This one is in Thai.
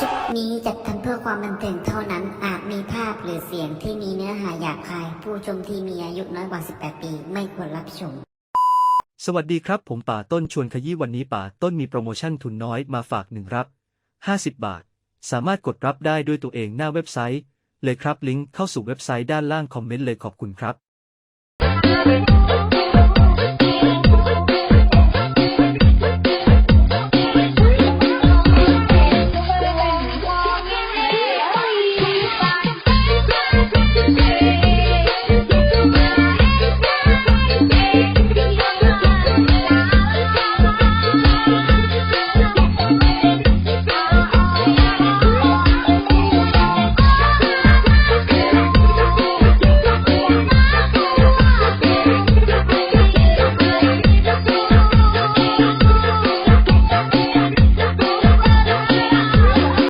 คลิปนี้จัดทำเพื่อความบันเทิงเท่านั้น อาจมีภาพหรือเสียงที่มีเนื้อหาหยาบคาย ผู้ชมที่มีอายุน้อยกว่า 18 ปี ไม่ควรรับชม สวัสดีครับ ผมป่าต้นชวนขยี้วันนี้ป่าต้นมีโปรโมชั่นทุนน้อยมาฝากหนึ่งรับ 50 บาท สามารถกดรับได้ด้วยตัวเองหน้าเว็บไซต์ เลยครับลิงก์เข้าสู่เว็บไซต์ด้านล่างคอมเมนต์เลยขอบคุณครับ